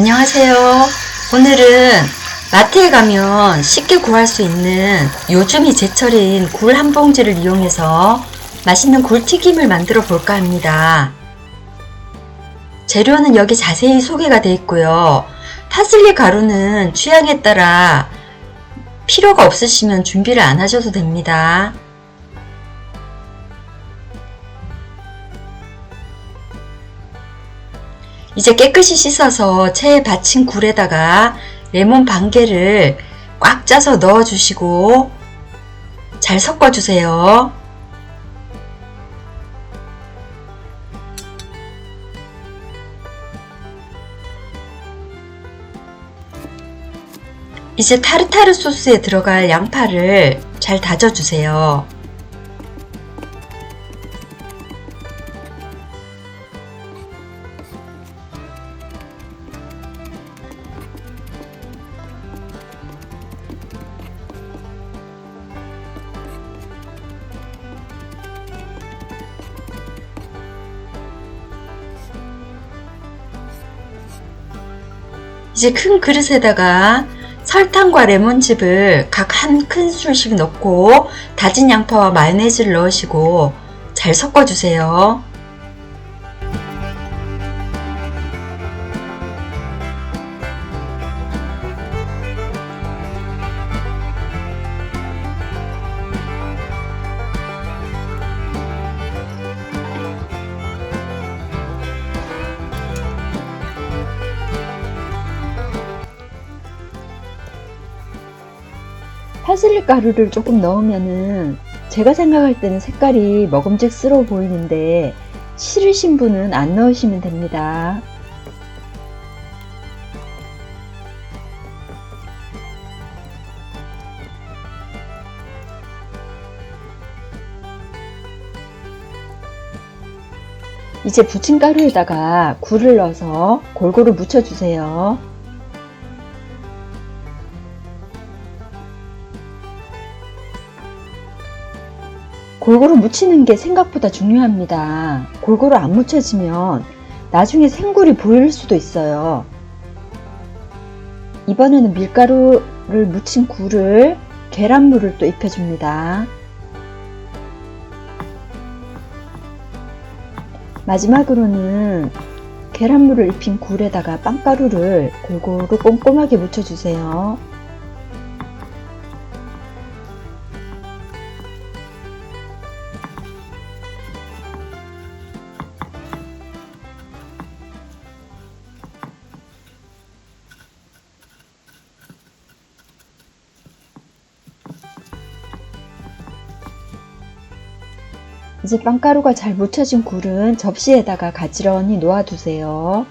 안녕하세요. 오늘은 마트에 가면 쉽게 구할 수 있는 요즘이 제철인 굴 한 봉지를 이용해서 맛있는 굴튀김을 만들어 볼까 합니다. 재료는 여기 자세히 소개가 되어 있고요. 파슬리 가루는 취향에 따라 필요가 없으시면 준비를 안 하셔도 됩니다. 이제 깨끗이 씻어서 체에 받친 굴에다가 레몬 반 개를 꽉 짜서 넣어 주시고 잘 섞어 주세요. 이제 타르타르 소스에 들어갈 양파를 잘 다져 주세요. 이제 큰 그릇에다가 설탕과 레몬즙을 각 한 큰술씩 넣고 다진 양파와 마요네즈를 넣으시고 잘 섞어주세요. 파슬리 가루를 조금 넣으면은 제가 생각할 때는 색깔이 먹음직스러워 보이는데 싫으신 분은 안 넣으시면 됩니다. 이제 부침가루에다가 굴을 넣어서 골고루 묻혀주세요. 골고루 묻히는 게 생각보다 중요합니다. 골고루 안 묻혀지면 나중에 생굴이 보일 수도 있어요. 이번에는 밀가루를 묻힌 굴을 계란물을 또 입혀줍니다. 마지막으로는 계란물을 입힌 굴에다가 빵가루를 골고루 꼼꼼하게 묻혀주세요. 이제 빵가루가 잘 묻혀진 굴은 접시에다가 가지런히 놓아두세요.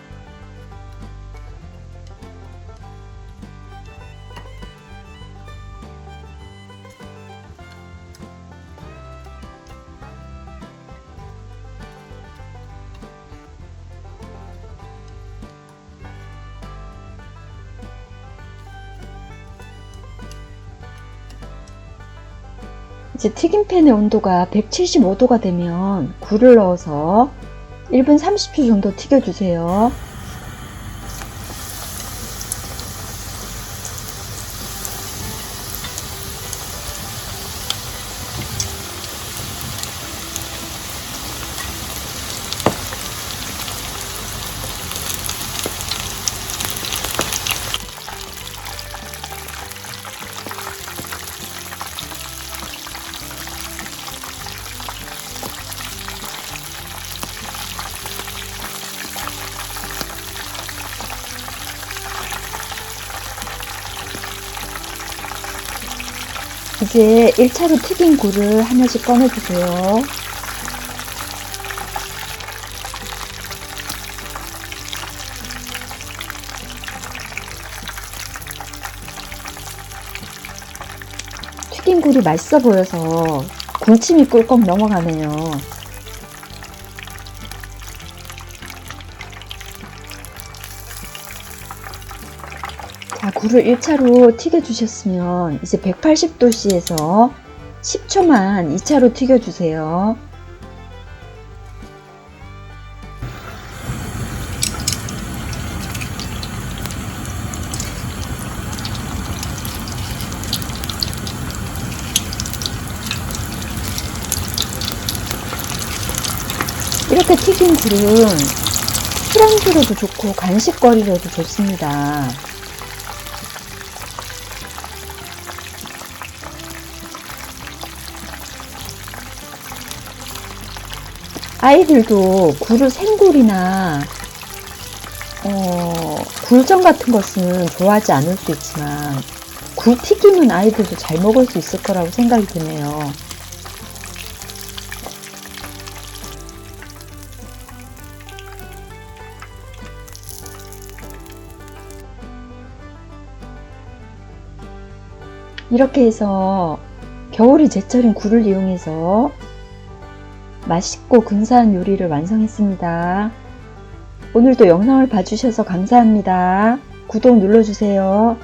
이제 튀김팬의 온도가 175도가 되면 굴을 넣어서 1분 30초 정도 튀겨주세요. 이제 1차로 튀긴 굴을 하나씩 꺼내주세요. 튀긴 굴이 맛있어 보여서 군침이 꿀꺽 넘어가네요. 굴을 1차로 튀겨주셨으면 이제 180도씨에서 10초만 2차로 튀겨주세요. 이렇게 튀긴 굴은 프랑스로도 좋고 간식거리로도 좋습니다. 아이들도 굴을 생굴이나 어, 굴전 같은 것은 좋아하지 않을 수 있지만 굴튀김은 아이들도 잘 먹을 수 있을 거라고 생각이 드네요. 이렇게 해서 겨울이 제철인 굴을 이용해서 맛있고 근사한 요리를 완성했습니다. 오늘도 영상을 봐주셔서 감사합니다. 구독 눌러주세요.